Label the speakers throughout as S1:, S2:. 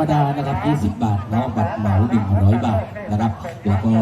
S1: มดา
S2: นะครับ 20 บาทเนาะบัตรเหมา100 บาทนะครับแล้วก็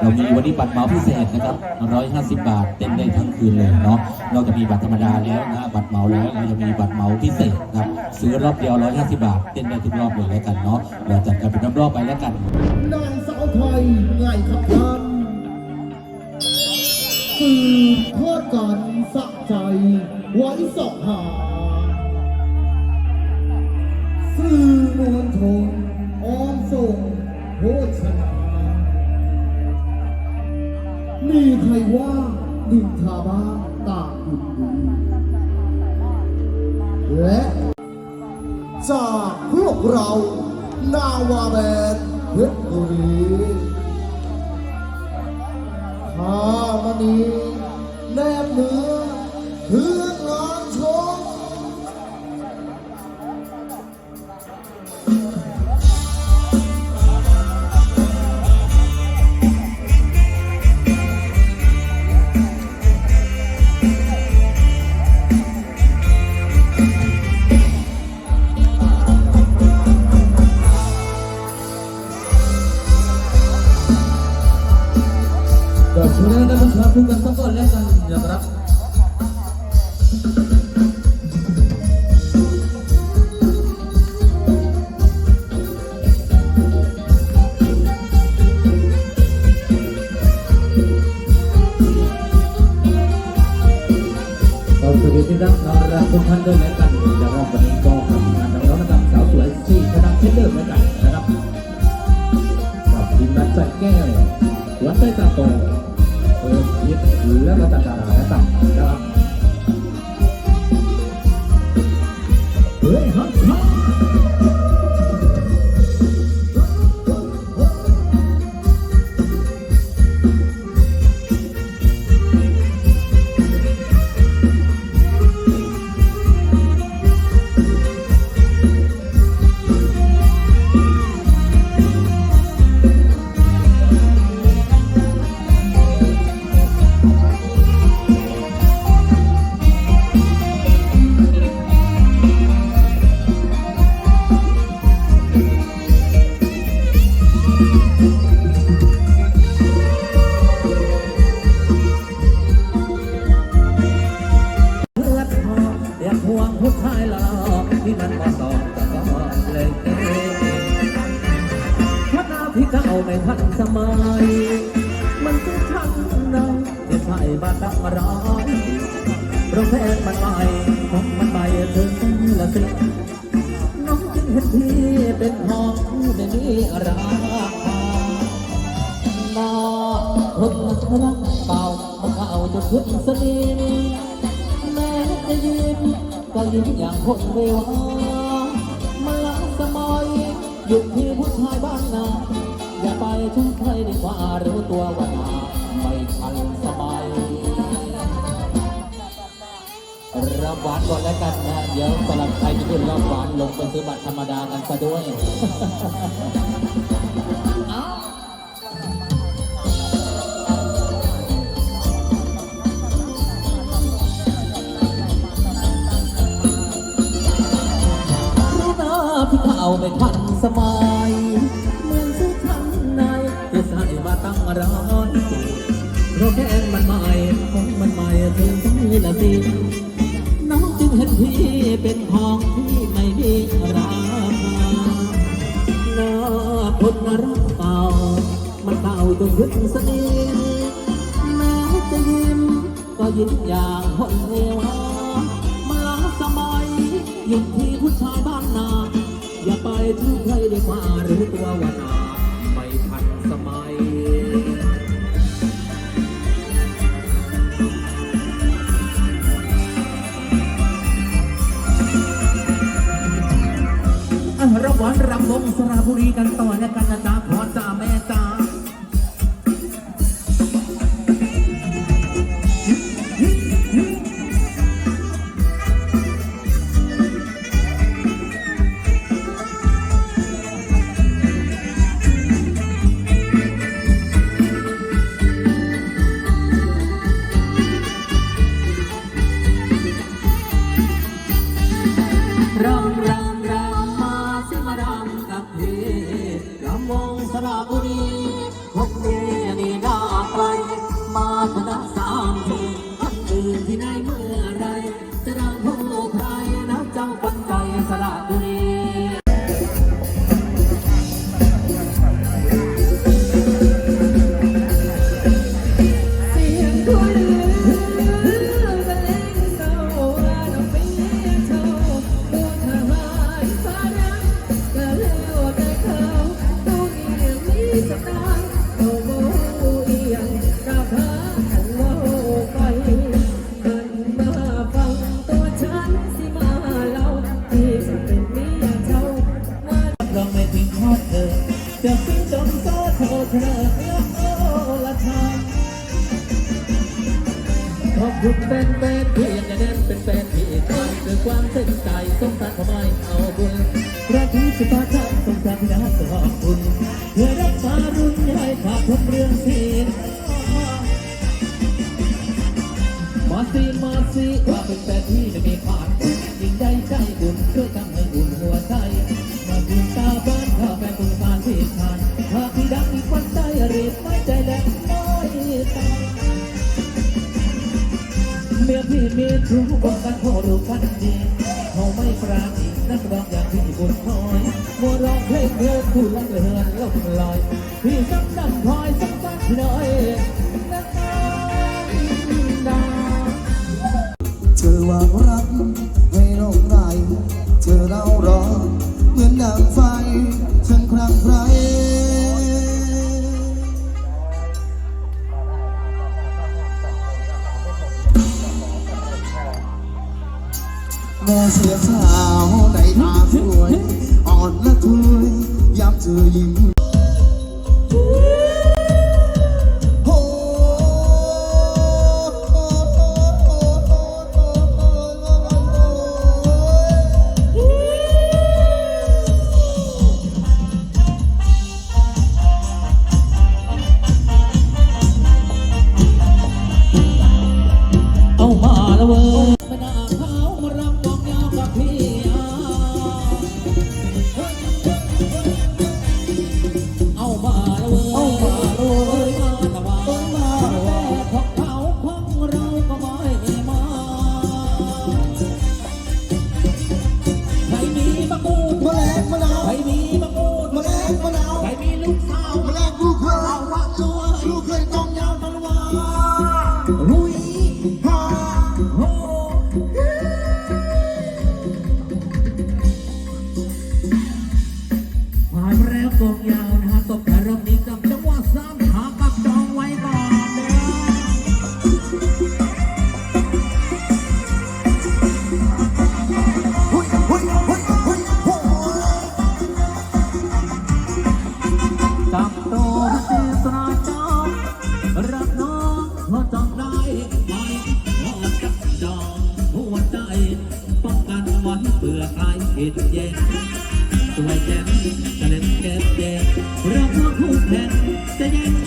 S2: เรามีวันนี้บัตรเหมาพิเศษนะครับ 150 บาทเต็มได้ทั้งคืนเลยเนาะนอกจากมีบัตรธรรมดาแล้วนะบัตรเหมาแล้วเราจะมีบัตรเหมาพิเศษนะครับซื้อรอบเดียว 150 บาทเต็มได้ทุกรอบเลยแล้วกันเนาะเราจัดกันเป็นรอบๆไปแล้วกัน
S3: นางสาวไทยไงครับท่านสื่อทอดกันสะใจไว้สอบหาสื่อ มวลชนออมส่งโฆษณามีใครว่าดินทาบ้าตากยินดีและจากพวกเรา นาวาแบนเพชรบุรีข้ามณีแนบเนื้อเพื่อ
S1: ก็ช่วยกันประชาชนกันสักก่อนแล้วกันนะครับเราสวัสดีที่รักน้องรักทุกท่านด้วยแล้วกันเดี๋ยวรอบวันนี้ก็ทำงานน้องๆนะครับสาวสวยสี่คณะเช่นเดิมแล้วกัน ด้วยตาโตเปิดยิดและรัตดาราและต่ำนะครับ ที่มันมาสอนก็ก็เลยเก่งเพราะหน้าพี่เก่าไม่ทันสมัย มันทุกชั้นนะที่ใส่มาตั้งร้อยโรงแรมมันใหม่ของมันใหม่ถึงละสิน้องจึงเห็นพี่เป็นหองที่ไม่มีราคาหน้าคนรักเป่ามันเก่าจะขึ้นสนิมแม้จะยิ้มก็ยิ้มอย่างคนเววามาล้า หยุดที่ผู้ชายบ้านนาอย่าไปถึงใครดีกว่ารู้ตัวว่านาไม่ทันสมัยรับหวานก่อนแล้วกันนะเดี๋ยวสำหรับใครที่ขึ้นรอบหวานลงไปซื้อบัตรธรรมดากันซะด้วย ทันสมัยเหมือนสุทันในที่ใส่มาตั้งร้อยเพราะแค่มันใหม่ของมันใหม่ถึงที่ละสิน้องจึงเห็นพี่เป็นของที่ไม่มีราคาหน้าคนรักเก่ามันเก่าจนขึ้นสนิมแม้จะยิ้มก็ยิ้มอย่างคน อะรันรำวงสระบุรีกันต่อและกันนะจ๊ะ รู้ความกันพอรู้กันดีเขาไม่ปราณีนักร้องอย่างพี่บุญคอยมัวร้องเพลงเธอคู่รักเลือนลมลอย พี่สักสัก
S3: คอย
S1: สั
S3: ก
S1: สักหน่
S3: อย
S1: นักร้องดาเธอวางรัก จิตเย่ตัวแจ่ม
S3: เล่
S1: นเก็เย็นเราพวกผู้แท
S3: นจะเย็
S4: ง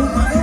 S3: ดูมา
S1: ดู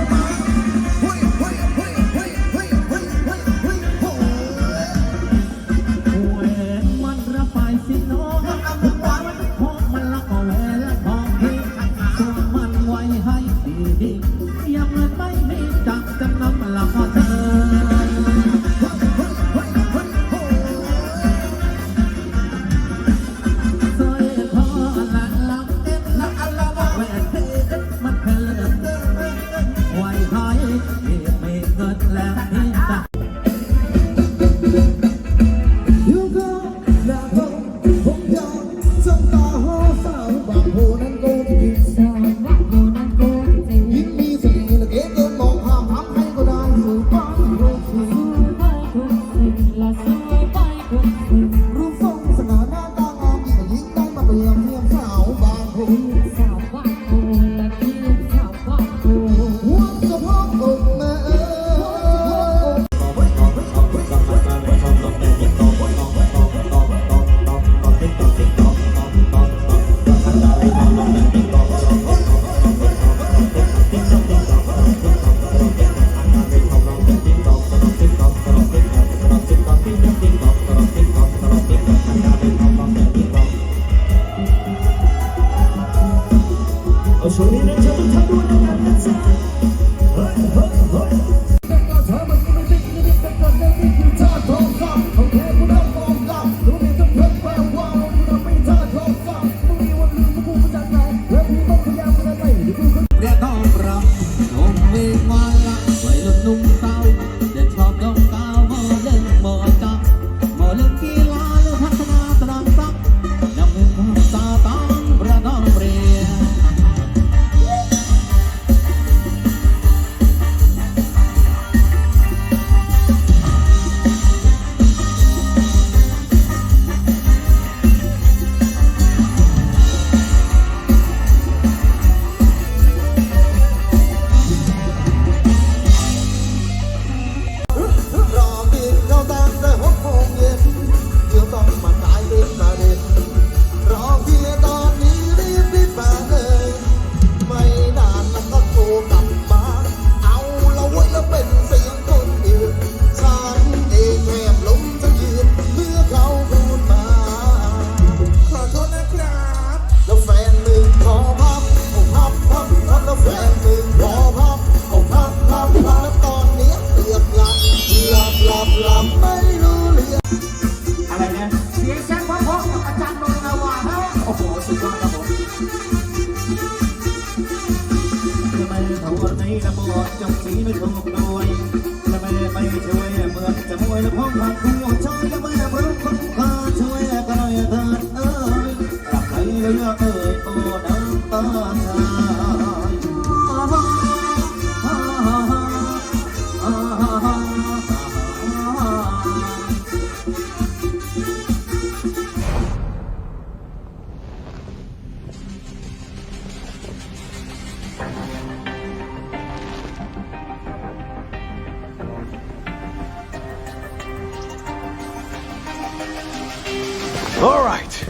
S1: ช่วยเหมือนจะมวยและพ้องทางคู่ชอยและแม่พร้อคนพาช่วยกันหน่อยเถิดเอ้ยรักใครเลือก